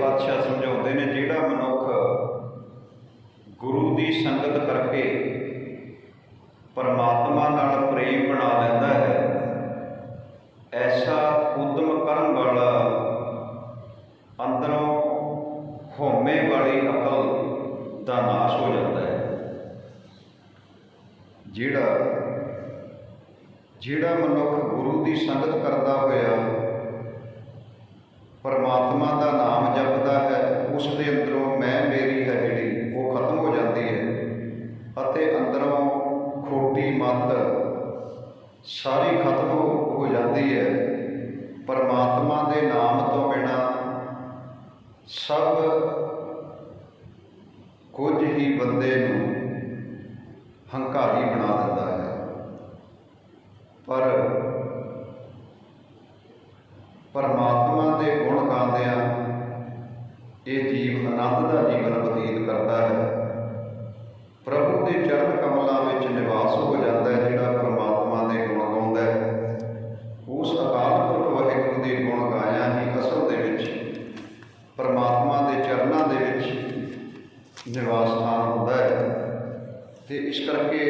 ਪਾਤਸ਼ਾਹ ਸਮਝਾਉਂਦੇ ਨੇ, ਜਿਹੜਾ ਮਨੁੱਖ ਗੁਰੂ ਦੀ ਸੰਗਤ ਕਰਕੇ ਪਰਮਾਤਮਾ ਨਾਲ ਪ੍ਰੇਮ ਬਣਾ ਲੈਂਦਾ ਹੈ, ਐਸਾ ਉਦਮ ਕਰਨ ਵਾਲਾ, ਅੰਦਰੋਂ ਹਉਮੈ ਵਾਲੀ ਅਕਲ ਦਾ ਨਾਸ਼ ਹੋ ਜਾਂਦਾ ਹੈ। ਜਿਹੜਾ ਜਿਹੜਾ ਮਨੁੱਖ ਗੁਰੂ ਦੀ ਸੰਗਤ ਕਰਦਾ ਹੋਇਆ, ਪਰਮਾਤਮਾ ਦਾ ਉਸ ਦੇ ਅੰਦਰੋਂ ਮੈਂ, ਮੇਰੀ ਹੈ ਜਿਹੜੀ, ਉਹ ਖਤਮ ਹੋ ਜਾਂਦੀ ਹੈ ਅਤੇ ਅੰਦਰੋਂ ਖੋਟੀ ਮਤ ਸਾਰੀ ਖਤਮ ਹੋ ਜਾਂਦੀ ਹੈ। ਪਰਮਾਤਮਾ ਦੇ ਨਾਮ ਤੋਂ ਬਿਨਾ ਸਭ ਕੁਝ ਹੀ ਬੰਦੇ ਨੂੰ ਹੰਕਾਰੀ ਬਣਾ ਦਿੰਦਾ ਹੈ। ਪਰ ਪਰਮਾਤਮਾ ਦੇ ਗੁਣ ਗਾਉਂਦਿਆਂ ਇਹ ਜੀਵ ਆਨੰਦ ਦਾ ਜੀਵਨ ਬਤੀਤ ਕਰਦਾ ਹੈ। ਪ੍ਰਭੂ ਦੇ ਚਰਨ ਕਮਲਾਂ ਵਿੱਚ ਨਿਵਾਸ ਹੋ ਜਾਂਦਾ ਹੈ, ਜਿਹੜਾ ਪਰਮਾਤਮਾ ਦੇ ਗੁਣ ਗਾਉਂਦਾ ਹੈ। ਉਸ ਅਕਾਲ ਪੁਰਖ ਵਾਹਿਗੁਰੂ ਦੇ ਗੁਣ ਗਾਇਆ ਹੀ ਅਸਲ ਦੇ ਵਿੱਚ ਪਰਮਾਤਮਾ ਦੇ ਚਰਨਾਂ ਦੇ ਵਿੱਚ ਨਿਵਾਸ ਸਥਾਨ ਹੁੰਦਾ ਹੈ। ਤੇ ਇਸ ਕਰਕੇ